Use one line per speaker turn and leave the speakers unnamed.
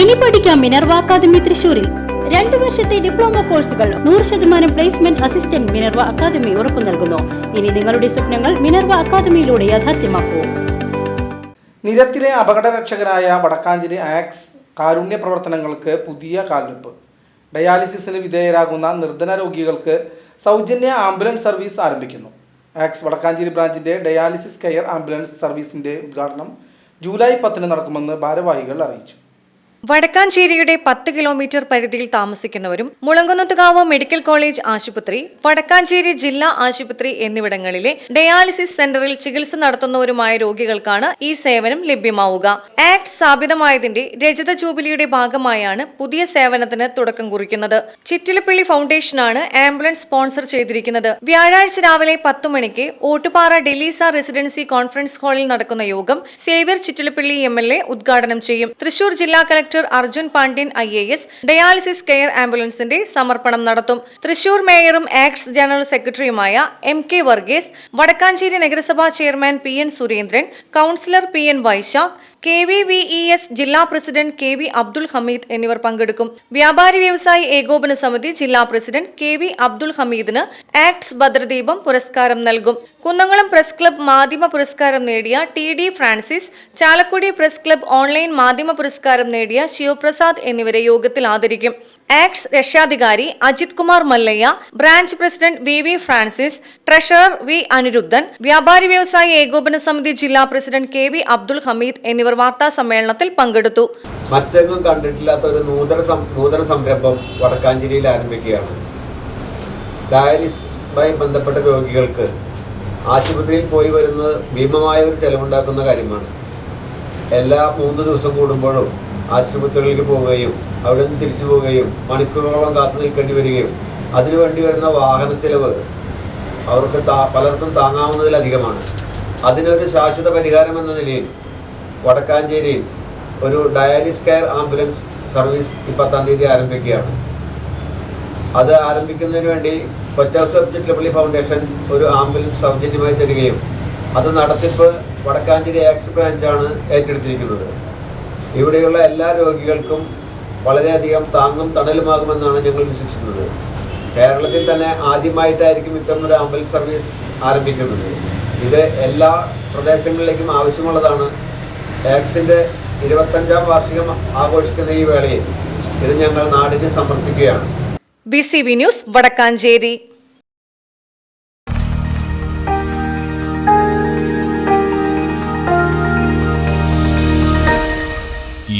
ഇനി പഠിക്കാം Minerva academy തൃശൂരിൽ രണ്ടു വർഷത്തെ ഡിപ്ലോമ കോഴ്സുകൾ നൂറ് ശതമാനം പ്ലേസ്മെന്റ് അസിസ്റ്റന്റ് മിനർവ അക്കാദമി ഉറപ്പു നൽകുന്നു. ഇനി നിങ്ങളുടെ സ്വപ്നങ്ങൾ മിനർവ അക്കാദമിയിലൂടെ യാഥാർത്ഥ്യമാക്കൂ.
നിരത്തിലെ അപകടരക്ഷകരായ വടക്കാഞ്ചേരി ആക്സ് കാരുണ്യ പ്രവർത്തനങ്ങൾക്ക് പുതിയ കാൽവെപ്പ് ഡയാലിസിസിന് വിധേയരാകുന്ന നിർധന രോഗികൾക്ക് സൗജന്യ ആംബുലൻസ് സർവീസ് ആരംഭിക്കുന്നു. ആക്സ് വടക്കാഞ്ചേരി ബ്രാഞ്ചിന്റെ ഡയാലിസിസ് കെയർ ആംബുലൻസ് സർവീസിന്റെ ഉദ്ഘാടനം ജൂലൈ പത്തിന് നടക്കുമെന്ന് ഭാരവാഹികൾ അറിയിച്ചു.
വടക്കാഞ്ചേരിയുടെ പത്ത് കിലോമീറ്റർ പരിധിയിൽ താമസിക്കുന്നവരും മുളങ്കുന്നത്തുകാവ് മെഡിക്കൽ കോളേജ് ആശുപത്രി വടക്കാഞ്ചേരി ജില്ലാ ആശുപത്രി എന്നിവിടങ്ങളിലെ ഡയാലിസിസ് സെന്ററിൽ ചികിത്സ നടത്തുന്നവരുമായ രോഗികൾക്കാണ് ഈ സേവനം ലഭ്യമാവുക. ആക്ട് സ്ഥാപിതമായതിന്റെ രജത ജൂബിലിയുടെ ഭാഗമായാണ് പുതിയ സേവനത്തിന് തുടക്കം കുറിക്കുന്നത്. ചിറ്റിലപ്പള്ളി ഫൗണ്ടേഷനാണ് ആംബുലൻസ് സ്പോൺസർ ചെയ്തിരിക്കുന്നത്. വ്യാഴാഴ്ച രാവിലെ പത്തു മണിക്ക് ഓട്ടുപാറ ഡെലീസ റെസിഡൻസി കോൺഫറൻസ് ഹാളിൽ നടക്കുന്ന യോഗം സേവ്യർ ചിറ്റിലപ്പള്ളി എം ഉദ്ഘാടനം ചെയ്യും. തൃശൂർ ജില്ലാ collector Arjun Pandian I A S dialysis care ആംബുലൻസിന്റെ സമർപ്പണം നടത്തും. തൃശൂർ മേയറും ആക്ട്സ് ജനറൽ സെക്രട്ടറിയുമായ എം കെ വർഗീസ് വടക്കാഞ്ചേരി നഗരസഭാ chairman P N Surendran councillor P N Vaisakh K V V E S ജില്ലാ president K V Abdul Hameed എന്നിവർ പങ്കെടുക്കും. വ്യാപാരി വ്യവസായി ഏകോപന സമിതി ജില്ലാ പ്രസിഡന്റ് കെ വി അബ്ദുൾ ഹമീദിന് ആക്ട്സ് ഭദ്രദീപം പുരസ്കാരം നൽകും. കുന്നംകുളം പ്രസ് ക്ലബ് മാധ്യമ പുരസ്കാരം നേടിയ T D Francis Chalakudy press club online മാധ്യമ പുരസ്കാരം നേടിയ ശിവപ്രസാദ് എന്നിവരെ യോഗത്തിൽ ആദരിക്കും. ആക്ട്സ് രക്ഷാധികാരി Ajith Kumar Mallayya branch president V V Francis treasurer V Aniruddhan വ്യാപാരി വ്യവസായ ഏകോപന സമിതി ജില്ലാ president K V Abdul Hameed എന്നിവർ വാർത്താ സമ്മേളനത്തിൽ പങ്കെടുത്തു.
മറ്റെങ്ങും കണ്ടിട്ടില്ലാത്ത ഒരു നൂതന നൂതന സംരംഭം വടക്കാഞ്ചേരിയിൽ ആരംഭിക്കുകയാണ്. ഡയാലിസുമായി ബന്ധപ്പെട്ട രോഗികൾക്ക് ആശുപത്രിയിൽ പോയി വരുന്നത് ഭീമമായ ഒരു ചെലവുണ്ടാക്കുന്ന കാര്യമാണ്. എല്ലാ മൂന്ന് ദിവസം കൂടുമ്പോഴും ആശുപത്രികളിലേക്ക് പോവുകയും അവിടെ നിന്ന് തിരിച്ചു പോവുകയും മണിക്കൂറുകളോളം കാത്തു നിൽക്കേണ്ടി വരികയും അതിനു വേണ്ടി വരുന്ന വാഹന ചെലവ് അവർക്ക് പലർക്കും താങ്ങാവുന്നതിലധികമാണ്. അതിനൊരു ശാശ്വത പരിഹാരം എന്ന നിലയിൽ വടക്കാഞ്ചേരിയിൽ ഒരു ഡയാലിസ് കെയർ ആംബുലൻസ് സർവീസ് ഈ പത്താം തീയതി ആരംഭിക്കുകയാണ്. അത് ആരംഭിക്കുന്നതിന് വേണ്ടി കൊച്ചൗസഫ് ചിറ്റലപ്പള്ളി ഫൗണ്ടേഷൻ ഒരു ആംബുലൻസ് സൗജന്യമായി തരികയും അത് നടത്തിപ്പ് വടക്കാഞ്ചേരി ആക്സ് ബ്രാഞ്ചാണ് ഏറ്റെടുത്തിരിക്കുന്നത്. ഇവിടെയുള്ള എല്ലാ രോഗികൾക്കും വളരെയധികം താങ്ങും തണലുമാകുമെന്നാണ് ഞങ്ങൾ വിശ്വസിക്കുന്നത്. കേരളത്തിൽ തന്നെ ആദ്യമായിട്ടായിരിക്കും ഇത്തരം ഒരു ആംബുലൻസ് സർവീസ് ആരംഭിക്കുന്നത്. ഇത് എല്ലാ പ്രദേശങ്ങളിലേക്കും ആവശ്യമുള്ളതാണ്. ടാക്സിന്റെ ഇരുപത്തഞ്ചാം വാർഷികം ആഘോഷിക്കുന്ന ഈ വേളയിൽ ഇത് ഞങ്ങൾ നാടിന് സമർപ്പിക്കുകയാണ്.
B C B news Vadakkanchery.